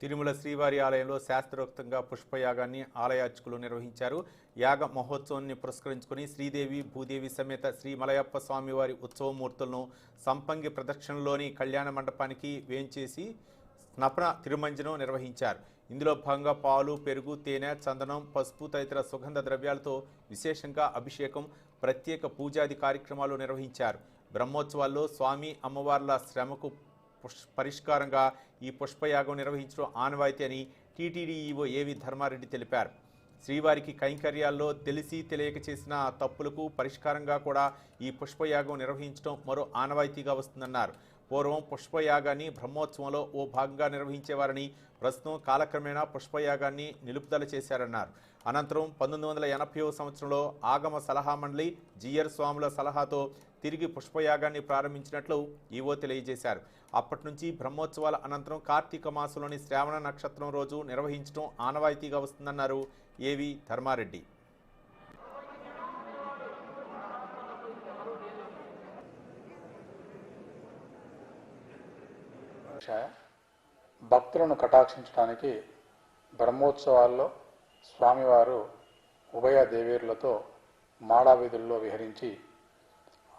తిరుమల శ్రీవారి ఆలయంలో శాస్త్రోక్తంగా పుష్పయాగాన్ని ఆలయార్చకులు నిర్వహించారు. యాగ మహోత్సవాన్ని పురస్కరించుకుని శ్రీదేవి భూదేవి సమేత శ్రీ మలయప్ప స్వామివారి ఉత్సవమూర్తులను సంపంగి ప్రదక్షిణలోని కళ్యాణ మండపానికి వేంచేసి స్నపన తిరుమంజనం నిర్వహించారు. ఇందులో భాగంగా పాలు పెరుగు తేనె చందనం పసుపు తదితర సుగంధ ద్రవ్యాలతో విశేషంగా అభిషేకం ప్రత్యేక పూజాది కార్యక్రమాలు నిర్వహించారు. బ్రహ్మోత్సవాల్లో స్వామి అమ్మవార్ల శ్రమకు పరిష్కారంగా ఈ పుష్పయాగం నిర్వహించడం ఆనవాయితీ అని టీటీడీఈఓ ఏవి ధర్మారెడ్డి తెలిపారు. శ్రీవారికి కైంకర్యాల్లో తెలిసి తెలియక చేసిన తప్పులకు పరిష్కారంగా కూడా ఈ పుష్పయాగం నిర్వహించడం మరో ఆనవాయితీగా వస్తుందన్నారు. పూర్వం పుష్పయాగాన్ని బ్రహ్మోత్సవంలో ఓ భాగంగా నిర్వహించేవారని ప్రస్తుతం కాలక్రమేణా పుష్పయాగాన్ని నిలుపుదల చేశారన్నారు. అనంతరం పంతొమ్మిది వందల ఎనభై సంవత్సరంలో ఆగమ సలహా మండలి జిఆర్ స్వాముల సలహాతో తిరిగి పుష్పయాగాన్ని ప్రారంభించినట్లు ఈవో తెలియజేశారు. అప్పటి నుంచి బ్రహ్మోత్సవాల అనంతరం కార్తీక మాసంలోని శ్రావణ నక్షత్రం రోజు నిర్వహించడం ఆనవాయితీగా వస్తుందన్నారు ఏవి ధర్మారెడ్డి. భక్తులను కటాక్షించడానికి బ్రహ్మోత్సవాల్లో స్వామివారు ఉభయ దేవేరులతో మాడావీధుల్లో విహరించి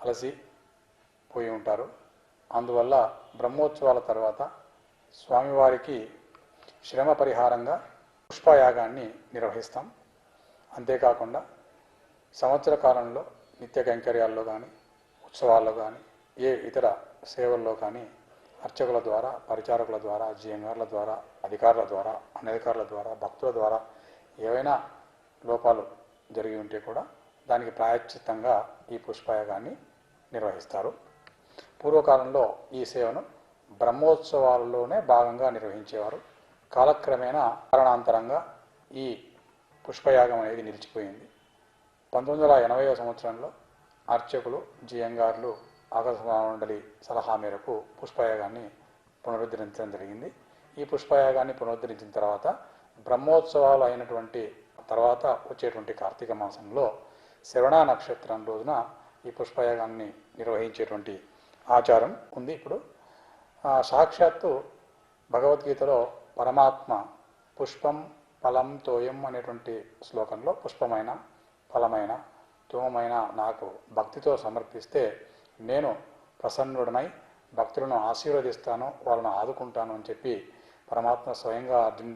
అలసి పోయి ఉంటారు. అందువల్ల బ్రహ్మోత్సవాల తర్వాత స్వామివారికి శ్రమ పరిహారంగా పుష్పయాగాన్ని నిర్వహిస్తాం. అంతేకాకుండా సంవత్సర కాలంలో నిత్య కైంకర్యాల్లో కానీ ఉత్సవాల్లో కానీ ఏ ఇతర సేవల్లో కానీ అర్చకుల ద్వారా పరిచారకుల ద్వారా జిఎంఆర్ల ద్వారా అధికారుల ద్వారా అనధికారుల ద్వారా భక్తుల ద్వారా ఏవైనా లోపాలు జరిగి ఉంటే కూడా దానికి ప్రాయశ్చిత్తంగా ఈ పుష్పయాగాన్ని నిర్వహిస్తారు. పూర్వకాలంలో ఈ సేవను బ్రహ్మోత్సవాలలోనే భాగంగా నిర్వహించేవారు. కాలక్రమేణా కారణాంతరంగా ఈ పుష్పయాగం అనేది నిలిచిపోయింది. పంతొమ్మిది వందల ఎనభైవ సంవత్సరంలో అర్చకులు జియంగార్లు ఆకర్షణ మండలి సలహా మేరకు పుష్పయాగాన్ని పునరుద్ధరించడం జరిగింది. ఈ పుష్పయాగాన్ని పునరుద్ధరించిన తర్వాత బ్రహ్మోత్సవాలు అయినటువంటి తర్వాత వచ్చేటువంటి కార్తీక మాసంలో శ్రవణ నక్షత్రం రోజున ఈ పుష్పయాగాన్ని నిర్వహించేటువంటి ఆచారం ఉంది ఇప్పుడు. సాక్షాత్తు భగవద్గీతలో పరమాత్మ పుష్పం ఫలం తోయం అనేటువంటి శ్లోకంలో పుష్పమైన ఫలమైన తోమైన నాకు భక్తితో సమర్పిస్తే నేను ప్రసన్నుడనై భక్తులను ఆశీర్వదిస్తాను వాళ్ళను ఆదుకుంటాను అని చెప్పి పరమాత్మ స్వయంగా అర్జున్